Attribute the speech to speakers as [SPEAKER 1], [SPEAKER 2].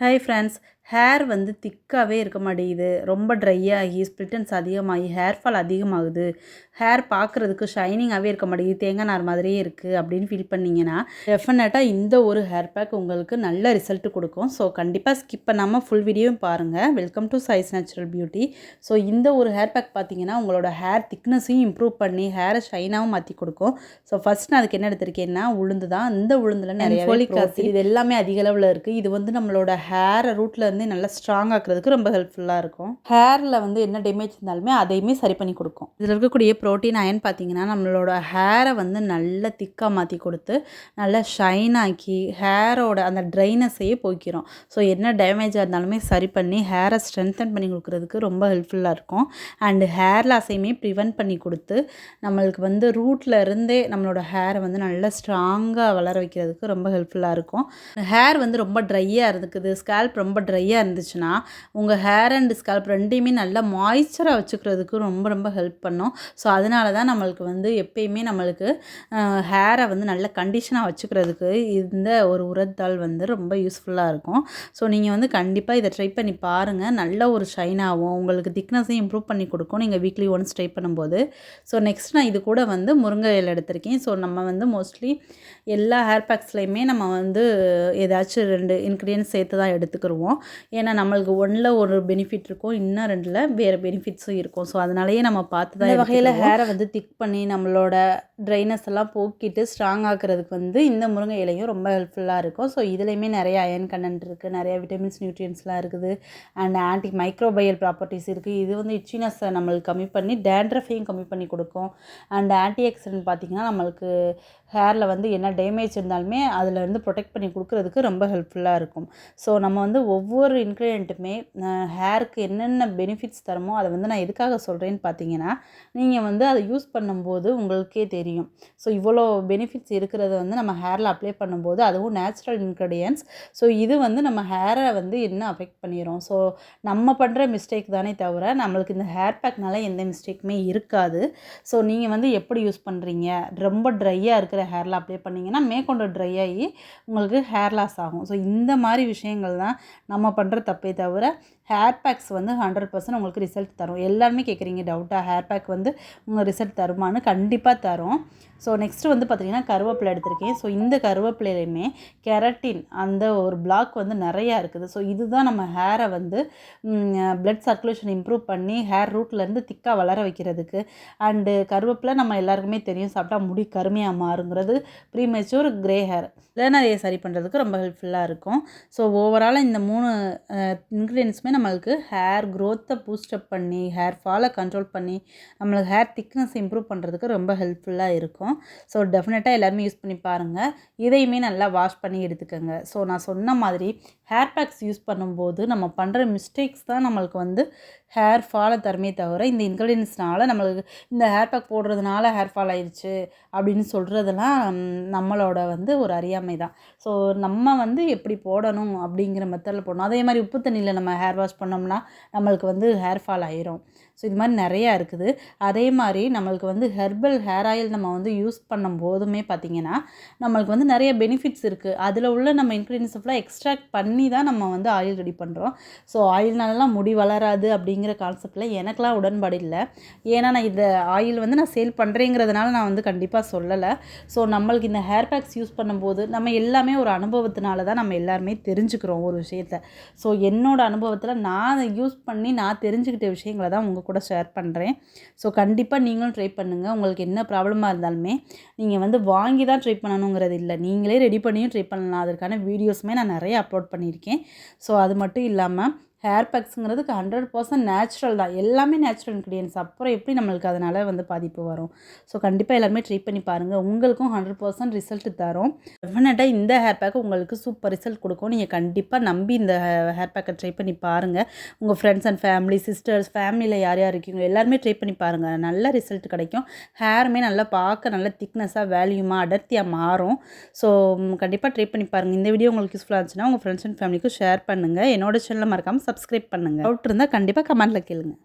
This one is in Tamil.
[SPEAKER 1] ஹாய் ஃப்ரெண்ட்ஸ் ஹேர் வந்து திக்காகவே இருக்க மாட்டேங்குது. ரொம்ப ட்ரை ஆகி ஸ்ப்ளிட்டன்ஸ் அதிகமாகி ஹேர் ஃபால் அதிகமாகுது. ஹேர் பார்க்குறதுக்கு ஷைனிங்காகவே இருக்க மாட்டேங்குது. தேங்காய் நார் மாதிரியே இருக்குது அப்படின்னு ஃபீல் பண்ணிங்கன்னா டெஃபினட்டாக இந்த ஒரு ஹேர் பேக் உங்களுக்கு நல்ல ரிசல்ட் கொடுக்கும். ஸோ கண்டிப்பாக ஸ்கிப் பண்ணாமல் ஃபுல் வீடியோவும் பாருங்கள் welcome to Sai's natural beauty so இந்த ஒரு ஹேர் பேக் பார்த்தீங்கன்னா உங்களோட ஹேர் திக்னஸையும் இம்ப்ரூவ் பண்ணி ஹேரை ஷைனாகவும் மாற்றி கொடுக்கும். ஸோ ஃபஸ்ட் நான் அதுக்கு என்ன எடுத்திருக்கேன்னா உளுந்து தான் இந்த உளுந்தில் நிறைய இது எல்லாமே அதிக அளவில் இருக்குது இது வந்து நம்மளோட ஹேரை ரூட்டில் வந்து நல்லா ஸ்ட்ராங் ஆக்குறதுக்கு ரொம்ப ஹெல்ப்ஃபுல்லாக இருக்கும். ஹேரில் வந்து என்ன டேமேஜ் இருந்தாலுமே அதையுமே சரி பண்ணி கொடுக்கும். இதில் இருக்கக்கூடிய ப்ரோட்டீன் அயன் பார்த்தீங்கன்னா நம்மளோட ஹேரை வந்து நல்ல திக்காக மாற்றி கொடுத்து நல்லா ஷைன் ஆக்கி ஹேரோட அந்த ட்ரைனஸையே போய்க்கிறோம் ஸோ என்ன டேமேஜாக இருந்தாலுமே சரி பண்ணி ஹேரை ஸ்ட்ரென்தன் பண்ணி கொடுக்குறதுக்கு ரொம்ப ஹெல்ப்ஃபுல்லாக இருக்கும். அண்டு ஹேர் லாஸையுமே ப்ரிவென்ட் பண்ணி கொடுத்து நம்மளுக்கு வந்து ரூட்டில் இருந்தே நம்மளோட ஹேரை வந்து நல்லா ஸ்ட்ராங்காக வளர வைக்கிறதுக்கு ரொம்ப ஹெல்ப்ஃபுல்லாக இருக்கும். ஹேர் வந்து ரொம்ப ட்ரையாக இருக்குது ஸ்கேல்ப் ரொம்ப ட்ரை ட்ரையாக இருந்துச்சுன்னா உங்கள் ஹேர் அண்ட் ஸ்கேல்ப் ரெண்டையுமே நல்லா மாய்ச்சராக வச்சுக்கிறதுக்கு ரொம்ப ரொம்ப ஹெல்ப் பண்ணும். ஸோ அதனால தான் நம்மளுக்கு வந்து எப்பயுமே நம்மளுக்கு ஹேரை வந்து நல்ல கண்டிஷனாக வச்சுக்கிறதுக்கு இந்த ஒரு உரத்தால் வந்து ரொம்ப யூஸ்ஃபுல்லாக இருக்கும். ஸோ நீங்கள் வந்து கண்டிப்பாக இதை ட்ரை பண்ணி பாருங்கள் நல்ல ஒரு ஷைன் ஆகும் உங்களுக்கு திக்னஸையும் இம்ப்ரூவ் பண்ணி கொடுக்கும். நீங்கள் வீக்லி ஒன்ஸ் ட்ரை பண்ணும்போது. ஸோ நெக்ஸ்ட் நான் இது கூட வந்து முருங்கை இலை எடுத்திருக்கேன். ஸோ நம்ம வந்து மோஸ்ட்லி எல்லா ஹேர் பேக்ஸ்லையுமே நம்ம வந்து ஏதாச்சும் ரெண்டு இன்க்ரீடியன்ஸ் சேர்த்து தான் எடுத்துக்கிடுவோம் ஏன்னா நம்மளுக்கு ஒன்றில் ஒரு பெனிஃபிட் இருக்கும் இன்னும் ரெண்டில் வேறு பெனிஃபிட்ஸும் இருக்கும். ஸோ அதனாலேயே நம்ம பார்த்து தான் வகையில் ஹேரை வந்து திக் பண்ணி நம்மளோட ட்ரைனஸ் எல்லாம் போக்கிட்டு ஸ்ட்ராங் ஆக்கிறதுக்கு வந்து இந்த முருங்கை இலையும் ரொம்ப ஹெல்ப்ஃபுல்லாக இருக்கும். ஸோ இதுலேயுமே நிறைய அயன் கண்டென்ட் இருக்குது நிறைய விட்டமின்ஸ் நியூட்ரியன்ஸ்லாம் இருக்குது. அண்ட் ஆன்டி மைக்ரோபயல் ப்ராப்பர்ட்டிஸ் இருக்குது இது வந்து இச்சினஸை நம்மளுக்கு கம்மி பண்ணி டேண்ட்ரஃபையும் கம்மி பண்ணி கொடுக்கும். அண்ட் ஆன்டி ஆக்சிடென்ட் பார்த்திங்கன்னா நம்மளுக்கு ஹேரில் வந்து என்ன டேமேஜ் இருந்தாலுமே அதில் இருந்து ப்ரொடெக்ட் பண்ணி கொடுக்குறதுக்கு ரொம்ப ஹெல்ப்ஃபுல்லாக இருக்கும். ஸோ நம்ம வந்து ஒவ்வொரு ஒவ்வொரு இன்க்ரீடியண்ட்டுமே ஹேருக்கு என்னென்ன பெனிஃபிட்ஸ் தருமோ அதை வந்து நான் எதுக்காக சொல்கிறேன்னு பார்த்தீங்கன்னா நீங்கள் வந்து அதை யூஸ் பண்ணும்போது உங்களுக்கே தெரியும். ஸோ இவ்வளோ பெனிஃபிட்ஸ் இருக்கிறத வந்து நம்ம ஹேரில் அப்ளை பண்ணும்போது அதுவும் நேச்சுரல் இன்க்ரீடியன்ஸ் ஸோ இது வந்து நம்ம ஹேரை வந்து என்ன அஃபெக்ட் பண்ணிடும் ஸோ நம்ம பண்ணுற மிஸ்டேக் தானே தவிர நம்மளுக்கு இந்த ஹேர் பேக்னால எந்த மிஸ்டேக்குமே இருக்காது. ஸோ நீங்கள் வந்து எப்படி யூஸ் பண்ணுறீங்க ரொம்ப ட்ரையாக இருக்கிற ஹேரில் அப்ளை பண்ணிங்கன்னா மேற்கொண்டு ட்ரை ஆகி உங்களுக்கு ஹேர் லாஸ் ஆகும். ஸோ இந்த மாதிரி விஷயங்கள் தான் நம்ம பண்ணுற தப்பே தவிர ஹேர் பேக்ஸ் வந்து ஹண்ட்ரட் பர்சன்ட் உங்களுக்கு ரிசல்ட் தரும். எல்லாருமே கேட்குறீங்க டவுட்டாக ஹேர் பேக் வந்து உங்கள் ரிசல்ட் தருமானு கண்டிப்பாக தரும். ஸோ நெக்ஸ்ட்டு வந்து பார்த்திங்கன்னா கருவேப்பிலை எடுத்திருக்கேன். ஸோ இந்த கருவேப்பிலையுமே கெரட்டின் அந்த ஒரு பிளாக் வந்து நிறையா இருக்குது. ஸோ இதுதான் நம்ம ஹேரை வந்து பிளட் சர்க்குலேஷன் இம்ப்ரூவ் பண்ணி ஹேர் ரூட்லேருந்து திக்காக வளர வைக்கிறதுக்கு. அண்டு கருவேப்பிலை நம்ம எல்லாருக்குமே தெரியும் சாப்பிட்டா முடி கருமையாக மாறுங்கிறது. ப்ரீமெச்சூர் கிரே ஹேர் அதையே சரி பண்ணுறதுக்கு ரொம்ப ஹெல்ப்ஃபுல்லாக இருக்கும். ஸோ ஓவராலாக இந்த மூணு இன்க்ரீடியன்ஸுமே நம்மளுக்கு ஹேர் க்ரோத்தை பூஸ்டப் பண்ணி ஹேர் ஃபாலை கண்ட்ரோல் பண்ணி நம்மளுக்கு ஹேர் திக்னஸ் இம்ப்ரூவ் பண்ணுறதுக்கு ரொம்ப ஹெல்ப்ஃபுல்லாக இருக்கும். ஸோ டெஃபினட்டாக எல்லாருமே யூஸ் பண்ணி பாருங்கள் இதையுமே நல்லா வாஷ் பண்ணி எடுத்துக்கோங்க. ஸோ நான் சொன்ன மாதிரி ஹேர் பேக்ஸ் யூஸ் பண்ணும்போது நம்ம பண்ணுற மிஸ்டேக்ஸ் தான் நம்மளுக்கு வந்து ஹேர் ஃபாலை தருமே தவிர இந்த இன்க்ரீடியன்ஸ்னால் நம்மளுக்கு இந்த ஹேர் பேக் போடுறதுனால ஹேர் ஃபால் ஆயிடுச்சு அப்படின்னு சொல்கிறதெல்லாம் நம்மளோட வந்து ஒரு அறியாமை தான் ஸோ நம்ம வந்து எப்படி போடணும் அப்படிங்கிற மெத்தடில் போடணும். அதே மாதிரி உப்பு தண்ணியில் நம்ம ஹேர் வாஷ் பண்ணோம்னா நம்மளுக்கு வந்து ஹேர் ஃபால் ஆயிரும். ஸோ இது மாதிரி நிறையா இருக்குது. அதே மாதிரி நம்மளுக்கு வந்து ஹெர்பல் ஹேர் ஆயில் நம்ம வந்து யூஸ் பண்ணும் போதுமே பார்த்திங்கன்னா நம்மளுக்கு வந்து நிறைய பெனிஃபிட்ஸ் இருக்குது அதில் உள்ள நம்ம இன்க்ரீடியன்ஸ் ஃபுல்லாக எக்ஸ்ட்ராக்ட் பண்ணி தான் நம்ம வந்து ஆயில் ரெடி பண்ணுறோம் ஸோ ஆயில்னாலலாம் முடி வளராது அப்படிங்கிற கான்செப்டில் எனக்கெலாம் உடன்பாடு இல்லை. ஏன்னா நான் இந்த ஆயில் வந்து நான் சேல் பண்ணுறேங்கிறதுனால நான் வந்து கண்டிப்பாக சொல்லலை. ஸோ நம்மளுக்கு இந்த ஹேர் பேக்ஸ் யூஸ் பண்ணும்போது நம்ம எல்லாமே ஒரு அனுபவத்தினால தான் நம்ம எல்லாருமே தெரிஞ்சுக்கிறோம் ஒரு விஷயத்த. ஸோ என்னோடய அனுபவத்தில் நான் யூஸ் பண்ணி நான் தெரிஞ்சுக்கிட்ட விஷயங்களை தான் உங்கள் கூட ஷேர் பண்ணுறேன் ஸோ கண்டிப்பாக நீங்களும் ட்ரை பண்ணுங்கள் உங்களுக்கு என்ன ப்ராப்ளமாக இருந்தாலுமே நீங்கள் வந்து வாங்கி தான் ட்ரை பண்ணணுங்கிறது இல்லை. நீங்களே ரெடி பண்ணியும் ட்ரை பண்ணலாம். அதற்கான வீடியோஸுமே நான் நிறைய அப்லோட் பண்ணியிருக்கேன். ஸோ அது மட்டும் இல்லாமல் ஹேர் பேக்ஸுங்கிறதுக்கு ஹண்ட்ரட் பர்சன்ட் நேச்சுரல் தான். எல்லாமே நேச்சுரல் இன்க்ரீடியன்ஸ். அப்புறம் எப்படி நம்மளுக்கு அதனால் வந்து பாதிப்பு வரும்? ஸோ கண்டிப்பாக எல்லாருமே ட்ரை பண்ணி பாருங்கள் உங்களுக்கும் ஹண்ட்ரட் பர்சன்ட் ரிசல்ட் தரும். டெஃபினட்டாக இந்த ஹேர் பேக் உங்களுக்கு சூப்பர் ரிசல்ட் கொடுக்கும். நீங்கள் கண்டிப்பாக நம்பி இந்த ஹேர் பேக்கை ட்ரை பண்ணி பாருங்கள் உங்கள் ஃப்ரெண்ட்ஸ் அண்ட் ஃபேமிலி சிஸ்டர்ஸ் ஃபேமிலியில் யார் யார் இருக்கீங்க எல்லாருமே ட்ரை பண்ணி பாருங்கள் நல்ல ரிசல்ட் கிடைக்கும். ஹேருமே நல்லா பார்க்க நல்ல திக்னஸாக வேல்யூமாக அடர்த்தியாக மாறும். ஸோ கண்டிப்பாக ட்ரை பண்ணி பாருங்கள் இந்த வீடியோ உங்களுக்கு யூஸ்ஃபுல்லாக இருந்துச்சுன்னா உங்கள் ஃப்ரெண்ட்ஸ் அண்ட் ஃபேமிலிக்கும் ஷேர் பண்ணுங்கள் என்னோட சேனலில் மறக்காமல் சப் சப்ஸ்கிரைப் பண்ணுங்கள் டவுட் இருந்தால் கண்டிப்பாக கமெண்ட்டில் கேளுங்கள்